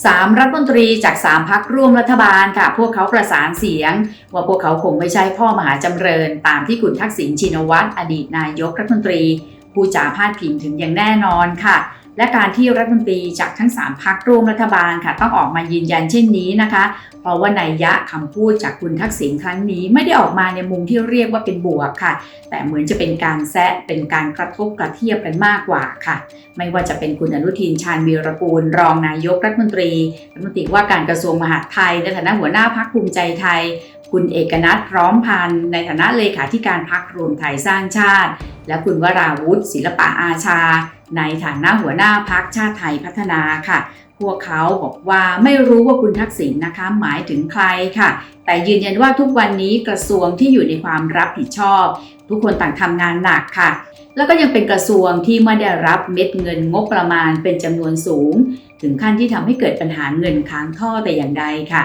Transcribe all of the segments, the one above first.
3 รัฐมนตรีจาก 3พักร่วมรัฐบาลค่ะ พวกเขาประสานเสียง ว่าพวกเขาคงไม่ใช่พ่อมหาจำเริญ ตามที่คุณทักษิณชินวัตรอดีตนายกรัฐมนตรีผู้จ่าพาดพิงถึงอย่างแน่นอนค่ะ และการที่รัฐมนตรีจากทั้ง 3พักร่วมรัฐบาลค่ะต้องออกมายืนยันเช่นนี้นะคะ เพราะว่านัยยะคำพูดจากคุณทักษิณครั้งนี้ ไม่ได้ออกมาในมุมที่เรียกว่าเป็นบวกค่ะ แต่เหมือนจะเป็นการแซะเป็นการกระทบกระเทียบกันมากกว่าค่ะ ไม่ว่าจะเป็นคุณอนุทินชาญวีรกูล รองนายกรัฐมนตรีรัฐมนตรีว่าการกระทรวงมหาดไทยในฐานะหัวหน้าพักภูมิใจไทยคุณเอกนัทพร้อมพันธ์ในฐานะเลขาธิการพักรวมไทยสร้างชาติ และคุณวราวุฒิศิลปะอาชา ในฐานะหัวหน้าพักชาติไทยพัฒนาค่ะ พวกเขาบอกว่าไม่รู้ว่าคุณทักษิณนะคะ หมายถึงใครค่ะ แต่ยืนยันว่าทุกวันนี้กระทรวงที่อยู่ในความรับผิดชอบ ทุกคนต่างทำงานหนักค่ะ แล้วก็ยังเป็นกระทรวงที่ไม่ได้รับเม็ดเงินงบประมาณเป็นจำนวนสูง ถึงขั้นที่ทำให้เกิดปัญหาเงินค้างท่อแต่อย่างใดค่ะ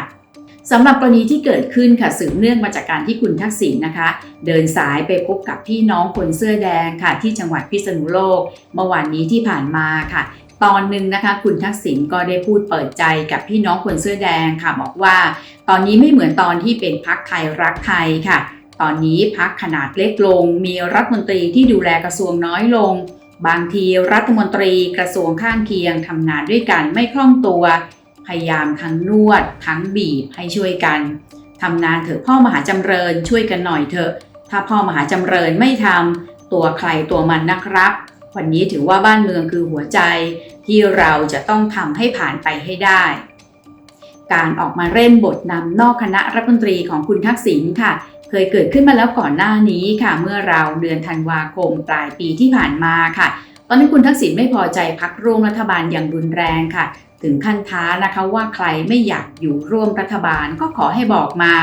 สำหรับกรณีที่เกิดขึ้นค่ะสืบเนื่องมาจากการที่คุณทักษิณนะคะ เดินสายไปพบกับพี่น้องคนเสื้อแดงค่ะ ที่จังหวัดพิษณุโลก เมื่อวานนี้ที่ผ่านมาค่ะ ตอนหนึ่งนะคะคุณทักษิณก็ได้พูดเปิดใจกับพี่น้องคนเสื้อแดงค่ะ บอกว่า ตอนนี้ไม่เหมือนตอนที่เป็นพักไทยรักไทยค่ะ ตอนนี้พักขนาดเล็กลง มีรัฐมนตรีที่ดูแลกระทรวงน้อยลง บางทีรัฐมนตรีกระทรวงข้างเคียงทำงานด้วยกันไม่คล่องตัว พยายามทั้งนวด ทั้งบีบให้ช่วยกันทำงานเถอะพ่อมหาจำเริญช่วยกันหน่อยเถอะ ถ้าพ่อมหาจำเริญไม่ทำตัวใครตัวมันนะครับ วันนี้ถือว่าบ้านเมืองคือหัวใจ ที่เราจะต้องทำให้ผ่านไปให้ได้ การออกมาเล่นบทนำนอกคณะรัฐมนตรีของคุณทักษิณค่ะ เคยเกิดขึ้นมาแล้วก่อนหน้านี้ค่ะ เมื่อเราเดือนธันวาคมปลายปีที่ผ่านมาค่ะ ตอนนี้นคุณทักษิณไม่พอใจพักร่วมรัฐบาลอย่างรุนแรงค่ะ ถึงขั้นท้านะคะว่าใครไม่อยากอยู่ร่วมรัฐบาลก็ขอให้บอกมา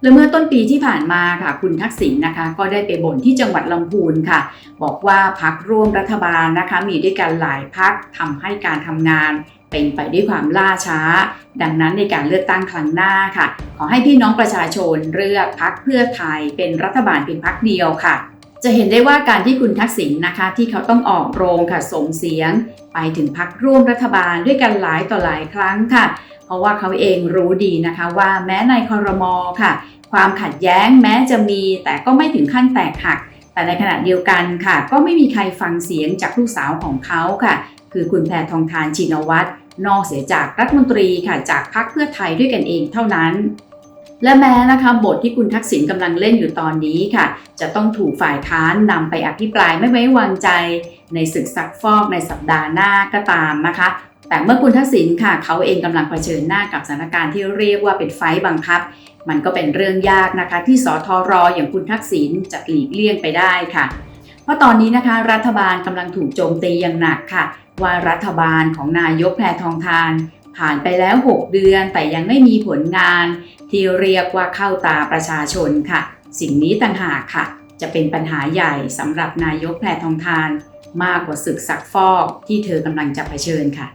และเมื่อต้นปีที่ผ่านมาค่ะ คุณทักษิณนะคะ ก็ได้ไปบ่นที่จังหวัดลำพูนค่ะ บอกว่าพักร่วมรัฐบาลนะคะ มีด้วยกันหลายพักทำให้การทำงานเป็นไปด้วยความล่าช้า ดังนั้นในการเลือกตั้งครั้งหน้าค่ะ ขอให้พี่น้องประชาชนเลือกพักเพื่อไทยเป็นรัฐบาลเพียงพักเดียวค่ะ จะเห็นได้ว่าการที่คุณทักษิณนะคะ ที่เขาต้องออกโรงค่ะส่งเสียง ไปถึงพักร่วมรัฐบาลด้วยกันหลายต่อหลายครั้งค่ะ เพราะว่าเขาเองรู้ดีนะคะว่าแม้ในคอรมอค่ะ ความขัดแย้งแม้จะมีแต่ก็ไม่ถึงขั้นแตกหัก แต่ในขณะเดียวกันค่ะ ก็ไม่มีใครฟังเสียงจากลูกสาวของเขาค่ะ คือคุณแพทองทานชินวัตรนอกเสียจากรัฐมนตรีค่ะจากพรรคเพื่อไทยด้วยกันเองเท่านั้น และแม้นะคะบทที่คุณทักษิณกำลังเล่นอยู่ตอนนี้ค่ะ จะต้องถูกฝ่ายค้านนำไปอภิปรายไม่ไว้วางใจ ในศึกซักฟอกในสัปดาห์หน้าก็ตามนะคะ แต่เมื่อคุณทักษิณค่ะ เขาเองกำลังเผชิญหน้ากับสถานการณ์ที่เรียกว่าเป็นไฟบังคับ มันก็เป็นเรื่องยากนะคะ ที่สทรอย่างคุณทักษิณจะหลีกเลี่ยงไปได้ค่ะ เพราะตอนนี้นะคะรัฐบาลกำลังถูกโจมตีอย่างหนักค่ะ ว่ารัฐบาลของนายกแพทองทาน ผ่านไปแล้ว 6 เดือนแต่ยังไม่มีผลงาน ที่เรียกว่าเข้าตาประชาชนค่ะ สิ่งนี้ต่างหากค่ะ จะเป็นปัญหาใหญ่สำหรับนายกแพทองทาน มากกว่าศึกซักฟอกที่เธอกำลังจะเผชิญค่ะ